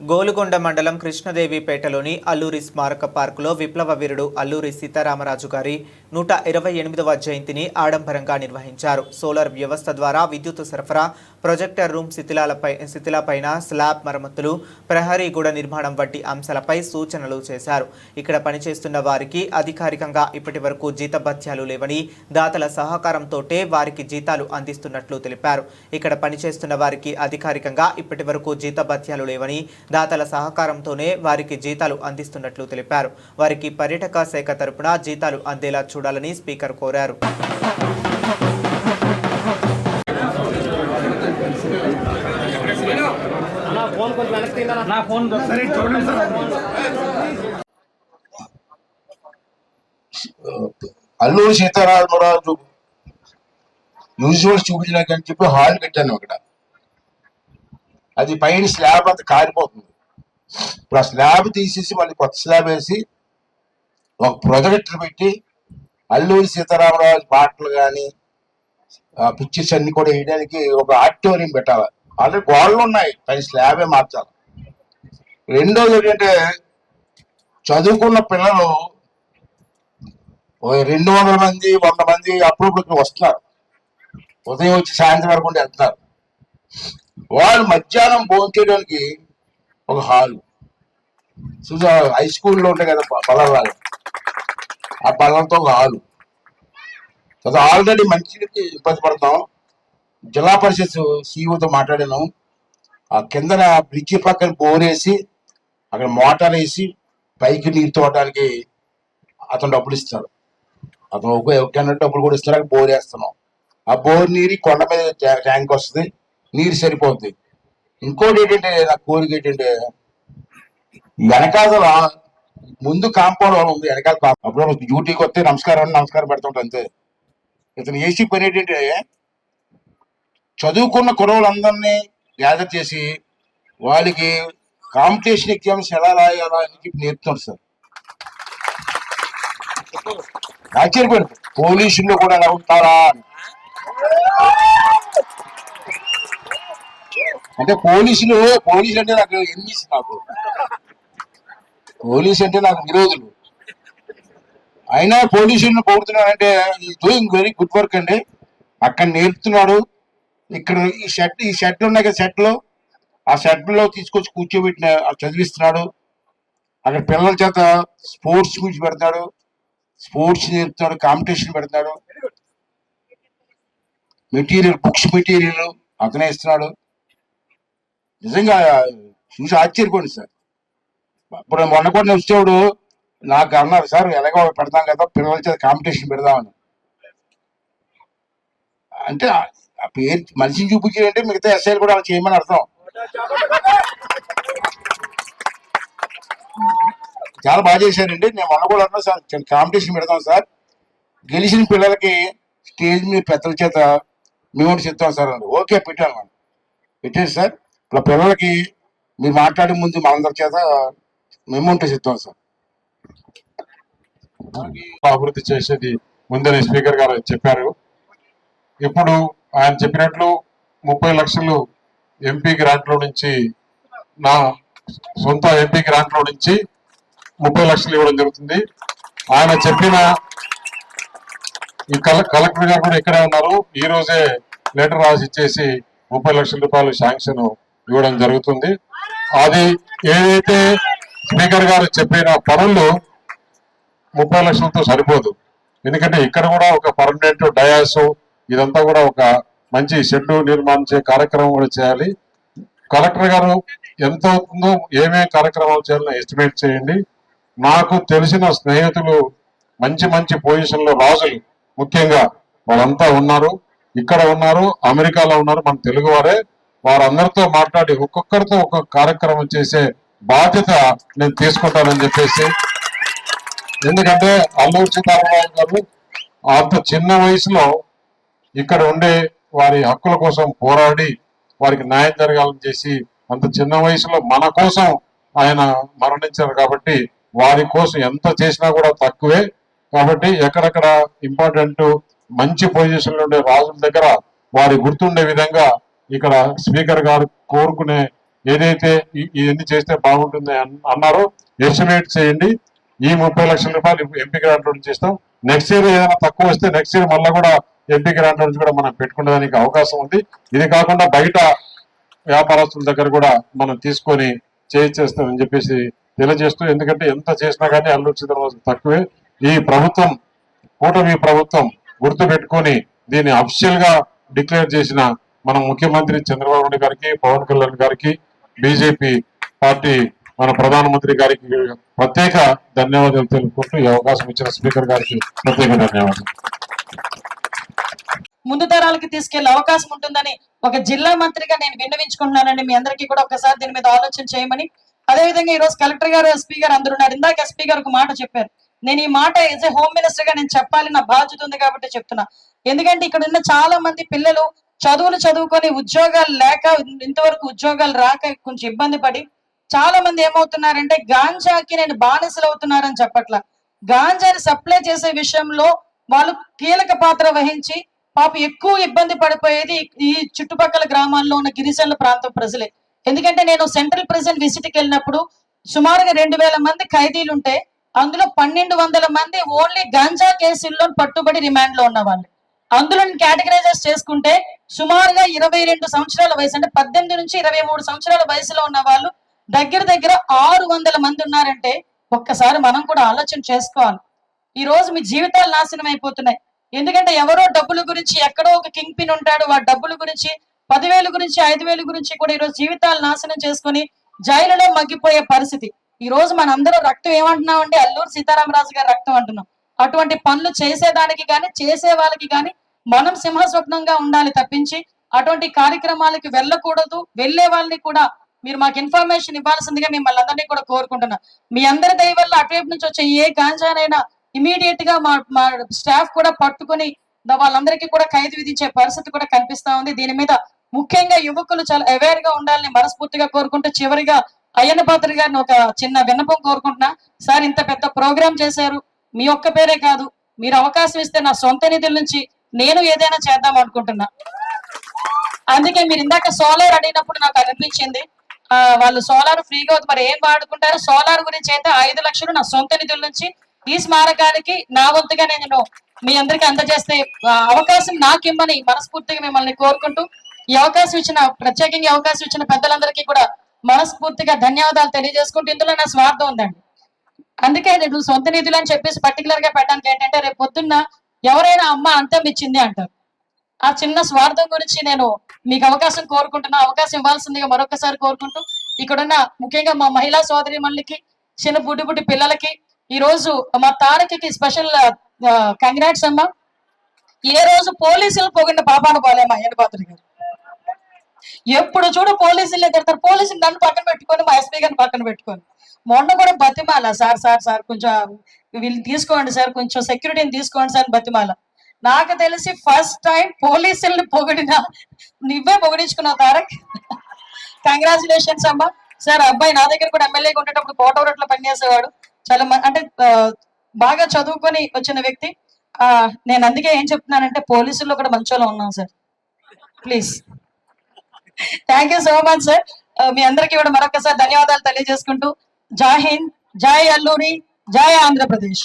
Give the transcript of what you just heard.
గోలుగొండ మండలం కృష్ణదేవిపేటలోని అల్లూరి స్మారక పార్కులో విప్లవ వీరుడు అల్లూరి సీతారామరాజు గారి నూట ఇరవై ఎనిమిదవ జయంతిని ఆడంబరంగా నిర్వహించారు. సోలార్ వ్యవస్థ ద్వారా విద్యుత్ సరఫరా ప్రొజెక్టర్ రూమ్ శిథిలాలపై శిథిలపైన స్లాబ్ మరమ్మతులు ప్రహరీ గూడ నిర్మాణం వంటి అంశాలపై సూచనలు చేశారు. ఇక్కడ పనిచేస్తున్న వారికి అధికారికంగా ఇప్పటి వరకు జీతభత్యాలు లేవని దాతల సహకారంతోటే వారికి జీతాలు అందిస్తున్నట్లు తెలిపారు. ఇక్కడ పనిచేస్తున్న వారికి అధికారికంగా ఇప్పటి వరకు జీతభత్యాలు లేవని దాతల సహకారంతోనే వారికి జీతాలు అందిస్తున్నట్లు తెలిపారు. వారికి పర్యాటక శాఖ తరపున జీతాలు అందేలా చూడాలని స్పీకర్ కోరారు. నా ఫోన్ అల్లూరి సీతారామరాజు యూజువల్ చూపించడానికి అని చెప్పి హాల్ కట్టాను అక్కడ. అది పైన స్లాబ్ అంతా కారిపోతుంది. ఇప్పుడు ఆ స్లాబ్ తీసేసి మళ్ళీ కొత్త స్లాబ్ వేసి ఒక ప్రొజెక్టర్ పెట్టి అల్లూరి సీతారామరాజు పాటలు కానీ పిక్చర్స్ అన్ని కూడా వేయడానికి ఒక ఆడిటోరియం పెట్టాలి. ఆల్రెడీ గోడలు ఉన్నాయి పైన స్లాబే మార్చాలి. రెండోది ఏంటంటే చదువుకున్న పిల్లలు రెండు వందల మంది వంద మంది అప్పుడప్పుడు వస్తున్నారు. ఉదయం వచ్చి సాయంత్రం వరకు ఉండి వెళ్తున్నారు. వాళ్ళు మధ్యాహ్నం భోజనం చేయడానికి ఒక హాల్. చూసా హై స్కూల్లో ఉంటాయి కదా బలరాలు. ఆ బలంతో ఒక హాలు. అది ఆల్రెడీ మంచి ఇబ్బంది పడతాం. జిల్లా పరిషత్ సీఈఓతో మాట్లాడాను. ఆ కిందన బ్రిడ్జి పక్కన బోరేసి అక్కడ మోటార్ వేసి పైకి నీరు తోడడానికి అతను డబ్బులు ఇస్తాడు. అతను ఒక ఒక డబ్బులు కూడా ఇస్తారు. అక్కడ బోర్ వేస్తున్నాం. ఆ బోర్ నీరు కొండ మీద ట్యాంక్ వస్తుంది. నీరు సరిపోద్ది. ఇంకోటి ఏంటంటే నా కోరిక ఏంటంటే వెనకాల ముందు కాంపౌండ్ వాళ్ళు ఉంది వెనకాల అప్పుడు డ్యూటీకి వస్తే నమస్కారం అని నమస్కారం పెడుతుంటా అంతే. ఇతను ఏసీ పని ఏంటంటే చదువుకున్న కురవులందరినీ గ్యాదర్ చేసి వాళ్ళకి కాంపిటీషన్ ఎగ్జామ్స్ ఎలా రాయాలా అని చెప్పి నేర్పుతాడు సార్. ఆశ్చర్యపోయాడు పోలీసుల్లో కూడా ఎలా ఉంటారా అని. అంటే పోలీసులు పోలీసులు అంటే నాకు ఎన్ని నాకు? పోలీసు అంటే నాకు విరోధులు. అయినా పోలీసులను పొగుడుతున్నాడంటే ఈ డూయింగ్ వెరీ గుడ్ వర్క్ అండి. అక్కడ నేర్పుతున్నాడు. ఇక్కడ ఈ షర్ట్ ఈ షర్ట్లు ఉన్నాయి కదా షర్ట్లు ఆ షర్ట్లో తీసుకొచ్చి కూర్చోబెట్టిన చదివిస్తున్నాడు. అక్కడ పిల్లల చేత స్పోర్ట్స్ గురించి పెడతాడు. స్పోర్ట్స్ నేర్పుతాడు కాంపిటీషన్ పెడతాడు. మెటీరియల్ బుక్స్ మెటీరియల్ అతనే ఇస్తున్నాడు. నిజంగా చూసి ఆశ్చర్యపోండి సార్. ఇప్పుడు మొన్న కూడా నేను వచ్చేవాడు నాకు అన్నారు సార్ ఎలాగో పెడతాం కదా పిల్లల చేత కాంపిటీషన్ పెడదామని. అంటే ఆ- పేరు మనిషిని చూపించారంటే మిగతా ఎస్ఐలు కూడా అలా చేయమని అర్థం. చాలా బాగా చేశారండి. నేను మొన్న కూడా అన్నా సార్ కాంపిటీషన్ పెడతాం సార్. గెలిచిన పిల్లలకి స్టేజ్ మీద పెద్దల చేత మేము చెప్తాం సార్ ఓకే పెట్టాను. పెట్టేసి సార్. ఇప్పుడు పిల్లలకి మీరు మాట్లాడే ముందు మనందరి చేత మెమోంటే చెప్తాం సార్. అభివృద్ధి చేసేది ముందని స్పీకర్ గారు చెప్పారు. ఇప్పుడు ఆయన చెప్పినట్లు ముప్పై లక్షలు ఎంపీ గ్రాంట్లో నుంచి నా సొంత ఎంపీ గ్రాంట్లో నుంచి ముప్పై లక్షలు ఇవ్వడం జరుగుతుంది. ఆయన చెప్పిన ఈ కలెక్టర్ గారు కూడా ఇక్కడే ఉన్నారు. ఈ రోజే లెటర్ రాసి ఇచ్చేసి ముప్పై లక్షల రూపాయలు శాంక్షన్ ఇవ్వడం జరుగుతుంది. అది ఏదైతే స్పీకర్ గారు చెప్పిన పనులు ముప్పై లక్షలతో సరిపోదు. ఎందుకంటే ఇక్కడ కూడా ఒక పర్మనెంట్ డయాస్ ఇదంతా కూడా ఒక మంచి షెడ్డు నిర్మాణించే కార్యక్రమం కూడా చేయాలి. కలెక్టర్ గారు ఎంత అవుతుందో ఏమేమి కార్యక్రమాలు చేయాలో ఎస్టిమేట్ చేయండి. నాకు తెలిసిన స్నేహితులు మంచి మంచి పొజిషన్లో రాజులు ముఖ్యంగా వాళ్ళంతా ఉన్నారు. ఇక్కడ ఉన్నారు అమెరికాలో ఉన్నారు మన తెలుగు వారే. వారందరితో మాట్లాడి ఒక్కొక్కరితో ఒక్కొక్క కార్యక్రమం చేసే బాధ్యత నేను తీసుకుంటానని చెప్పేసి. ఎందుకంటే అల్లూరు సీతారామరాజు గారు అంత చిన్న వయసులో ఇక్కడ ఉండే వారి హక్కుల కోసం పోరాడి వారికి న్యాయం జరగాలని చేసి అంత చిన్న వయసులో మన కోసం ఆయన మరణించారు కాబట్టి వారి కోసం ఎంత చేసినా కూడా తక్కువే. కాబట్టి ఎక్కడెక్కడ ఇంపార్టెంట్ మంచి పొజిషన్లో ఉండే రాజుల దగ్గర వారి గుర్తుండే విధంగా ఇక్కడ స్పీకర్ గారు కోరుకునే ఏదైతే ఇవన్నీ చేస్తే బాగుంటుంది అన్- అన్నారో ఎస్టిమేట్ చేయండి. ఈ ముప్పై లక్షల రూపాయలు ఎంపీ గ్రాంట్ నుంచి ఇస్తాం నెక్స్ట్ ఇయర్ ఏదైనా తక్కువ వస్తే నెక్స్ట్ ఇయర్ మళ్ళీ కూడా ఎంపీ గ్రాంట్ నుంచి కూడా మనం పెట్టుకునేదానికి అవకాశం ఉంది. ఇది కాకుండా బయట వ్యాపారస్తుల దగ్గర కూడా మనం తీసుకొని చేయించేస్తామని చెప్పేసి తెలియజేస్తూ ఎందుకంటే ఎంత చేసినా కానీ అల్లూరు సీతారామరాజు తక్కువే. ఈ ప్రభుత్వం కూటమి ప్రభుత్వం గుర్తు పెట్టుకొని దీన్ని అఫిషియల్గా డిక్లేర్ చేసిన మన ముఖ్యమంత్రి చంద్రబాబు నాయుడు గారికి పవన్ కళ్యాణ్ గారికి బీజేపీ పార్టీ మన ప్రధానమంత్రి గారికి ప్రత్యేక ధన్యవాదాలు తెలుపుకుంటూ ఈ అవకాశం ఇచ్చిన స్పీకర్ గారికి ప్రత్యేక ధన్యవాదాలు. ముందు తరాలకి తీసుకెళ్ళే అవకాశం ఉంటుందని ఒక జిల్లా మంత్రిగా నేను విన్నవించుకుంటున్నానండి. మీ అందరికీ కూడా ఒకసారి దీని మీద ఆలోచన చేయమని. అదేవిధంగా ఈ రోజు కలెక్టర్ గారు ఎస్పీ గారు అందరు ఉన్నారు. ఇందాక ఎస్పీ గారు ఒక మాట చెప్పారు. నేను ఈ మాట యాజ్ ఏ హోమ్ మినిస్టర్గా నేను చెప్పాలి నా బాధ్యత ఉంది కాబట్టి చెప్తున్నా. ఎందుకంటే ఇక్కడ ఉన్న చాలా మంది పిల్లలు చదువులు చదువుకొని ఉద్యోగాలు లేక ఇంతవరకు ఉద్యోగాలు రాక కొంచెం ఇబ్బంది పడి చాలా మంది ఏమవుతున్నారంటే గాంజాకి నేను బానిసలు అవుతున్నారని చెప్పట్ల. గాంజాని సప్లై చేసే విషయంలో వాళ్ళు కీలక పాత్ర వహించి పాప ఎక్కువ ఇబ్బంది పడిపోయేది ఈ చుట్టుపక్కల గ్రామాల్లో ఉన్న గిరిజనుల ప్రాంతం ప్రజలే. ఎందుకంటే నేను సెంట్రల్ ప్రిజన్ విసిట్కి వెళ్ళినప్పుడు సుమారుగా రెండు వేల మంది ఖైదీలు ఉంటే అందులో పన్నెండు వందల మంది ఓన్లీ గాంజా కేసుల్లో పట్టుబడి రిమాండ్లో ఉన్న వాళ్ళు అందులో కేటగరైజెస్ చేసుకుంటే సుమారుగా ఇరవై రెండు సంవత్సరాల వయసు అంటే పద్దెనిమిది నుంచి ఇరవై మూడు సంవత్సరాల వయసులో ఉన్న వాళ్ళు దగ్గర దగ్గర ఆరు వందల మంది ఉన్నారంటే ఒక్కసారి మనం కూడా ఆలోచన చేసుకోవాలి. ఈ రోజు మీ జీవితాలు నాశనం అయిపోతున్నాయి. ఎందుకంటే ఎవరో డబ్బుల గురించి ఎక్కడో ఒక కింగ్ పిన్ ఉంటాడు వాడు డబ్బుల గురించి పదివేలు గురించి ఐదు వేలు గురించి కూడా ఈ రోజు జీవితాలు నాశనం చేసుకొని జైలులో మగ్గిపోయే పరిస్థితి. ఈ రోజు మనందరం రక్తం ఏమంటున్నాం అంటే అల్లూరు సీతారామరాజు గారి రక్తం అంటున్నాం. అటువంటి పనులు చేసేదానికి కానీ చేసే వాళ్ళకి కానీ మనం సింహస్వప్నంగా ఉండాలి తప్పించి అటువంటి కార్యక్రమాలకి వెళ్ళకూడదు. వెళ్ళే వాళ్ళని కూడా మీరు మాకు ఇన్ఫర్మేషన్ ఇవ్వాల్సిందిగా మిమ్మల్ని అందరినీ కూడా కోరుకుంటున్నా. మీ అందరి దయ వల్ల అటువైపు నుంచి వచ్చే ఏ గాంజానైనా ఇమీడియట్గా మా మా స్టాఫ్ కూడా పట్టుకుని వాళ్ళందరికీ కూడా ఖైదు విధించే పరిస్థితి కూడా కనిపిస్తా ఉంది. దీని మీద ముఖ్యంగా యువకులు చాలా అవేర్గా ఉండాలని మనస్ఫూర్తిగా కోరుకుంటూ చివరిగా అయ్యన్న పాత్ర గారిని ఒక చిన్న విన్నపం కోరుకుంటున్నా. సార్ ఇంత పెద్ద ప్రోగ్రామ్ చేశారు. మీ ఒక్క పేరే కాదు. మీరు అవకాశం ఇస్తే నా సొంత నిధుల నుంచి నేను ఏదైనా చేద్దాం అనుకుంటున్నా. అందుకే మీరు ఇందాక సోలార్ అడిగినప్పుడు నాకు అనిపించింది. ఆ, వాళ్ళు సోలార్ ఫ్రీగా మరి ఏం వాడుకుంటారు? సోలార్ గురించి అయితే ఐదు లక్షలు నా సొంత నిధుల నుంచి ఈ స్మారకానికి నా వంతుగా నేను మీ అందరికి అందజేస్తే అవకాశం నాకు ఇమ్మని మనస్ఫూర్తిగా మిమ్మల్ని కోరుకుంటూ ఈ అవకాశం ఇచ్చిన ప్రత్యేకంగా అవకాశం ఇచ్చిన పెద్దలందరికీ కూడా మనస్ఫూర్తిగా ధన్యవాదాలు తెలియజేసుకుంటూ ఇందులో నా స్వార్థం ఉందండి. అందుకే నేను సొంత నిధులు అని చెప్పేసి పర్టికులర్గా పెట్టడానికి ఏంటంటే రేపు పొద్దున్న ఎవరైనా అమ్మ అంతం ఇచ్చింది అంటారు. ఆ చిన్న స్వార్థం గురించి నేను మీకు అవకాశం కోరుకుంటున్నా అవకాశం ఇవ్వాల్సిందిగా మరొకసారి కోరుకుంటూ ఇక్కడున్న ముఖ్యంగా మా మహిళా సోదరి మళ్ళీకి చిన్న బుడ్డి బుడ్డి పిల్లలకి ఈ రోజు మా తారకకి స్పెషల్ కంగ్రాట్స్ అమ్మా. ఏ రోజు పోలీసులు పోగిన పాపాను పోలేమా ఎనపాత్రి గారు ఎప్పుడు చూడు పోలీసులు తిడతారు పోలీసులు నన్ను పక్కన పెట్టుకొని మా ఎస్పీ గారిని పక్కన పెట్టుకొని. మొన్న కూడా బతిమాల సార్ సార్ సార్ కొంచెం వీళ్ళు తీసుకోండి సార్ కొంచెం సెక్యూరిటీని తీసుకోండి సార్ బతిమాల. నాకు తెలిసి ఫస్ట్ టైం పోలీసుల్ని పొగిడిన నువ్వే పొగిడించుకున్నావు తారక్. కంగ్రాచులేషన్స్ అమ్మా. సార్ అబ్బాయి నా దగ్గర కూడా ఎమ్మెల్యేగా ఉండేటప్పుడు కోటవరట్లో పనిచేసేవాడు. చాలా అంటే బాగా చదువుకొని వచ్చిన వ్యక్తి. ఆ, నేను అందుకే ఏం చెప్తున్నానంటే పోలీసుల్లో కూడా మంచోలో ఉన్నాం sir. Please. Thank you so much sir మీ అందరికీ కూడా మరొకసారి ధన్యవాదాలు తెలియజేసుకుంటూ. జై హింద్ జై అల్లూరి జై ఆంధ్రప్రదేశ్.